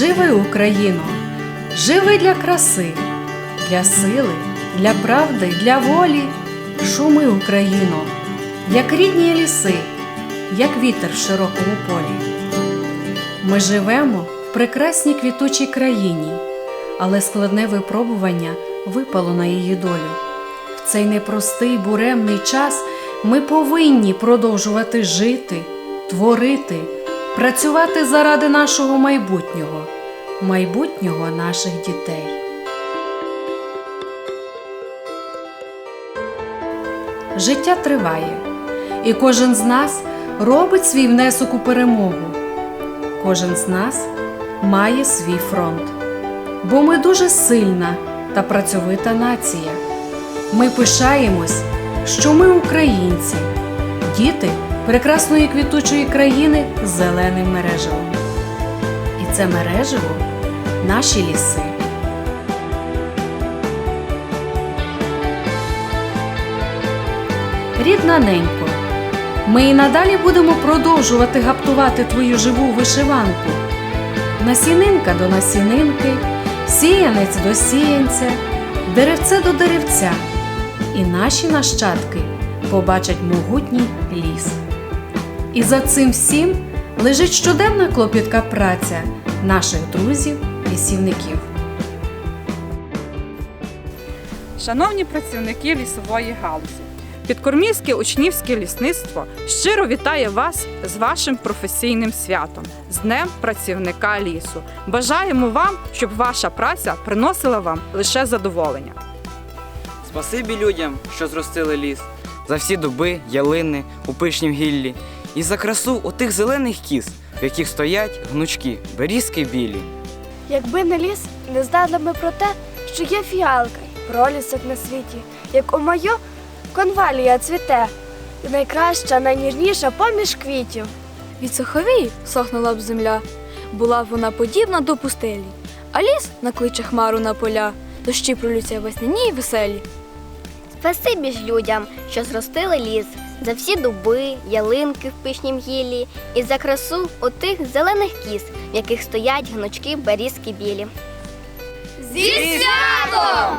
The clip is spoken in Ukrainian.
Живи, Україно, живи для краси, для сили, для правди, для волі. Шуми, Україно, як рідні ліси, як вітер в широкому полі. Ми живемо в прекрасній квітучій країні, але складне випробування випало на її долю. В цей непростий буремний час ми повинні продовжувати жити, творити, працювати заради нашого майбутнього, майбутнього наших дітей. Життя триває, і кожен з нас робить свій внесок у перемогу. Кожен з нас має свій фронт, бо ми дуже сильна та працьовита нація. Ми пишаємось, що ми українці, діти прекрасної квітучої країни з зеленим мережевом. Це мережево наші ліси. Рідна ненько, ми і надалі будемо продовжувати гаптувати твою живу вишиванку. Насінинка до насінинки, сіянець до сіянця, деревце до деревця. І наші нащадки побачать могутній ліс. І за цим всім лежить щоденна клопітка праця наших друзів, лісівників. Шановні працівники лісової галузі, Підкормівське учнівське лісництво щиро вітає вас з вашим професійним святом, з Днем працівника лісу. Бажаємо вам, щоб ваша праця приносила вам лише задоволення. Спасибі людям, що зростили ліс, за всі дуби, ялини у пишнім гіллі, і за красу отих зелених кіз, в яких стоять гнучки, берізки білі. Якби не ліс, не знали ми про те, що є фіалка й пролісок на світі, як у мою конвалія цвіте, і найкраща, найніжніша поміж квітів. Від суховій сохнула б земля, була б вона подібна до пустелі, а ліс накличе хмару на поля, дощі пролються весняні й веселі. Спасибі ж людям, що зростили ліс, за всі дуби, ялинки в пишнім гіллі і за красу отих зелених кіз, в яких стоять гнучки берізки білі. Зі святом!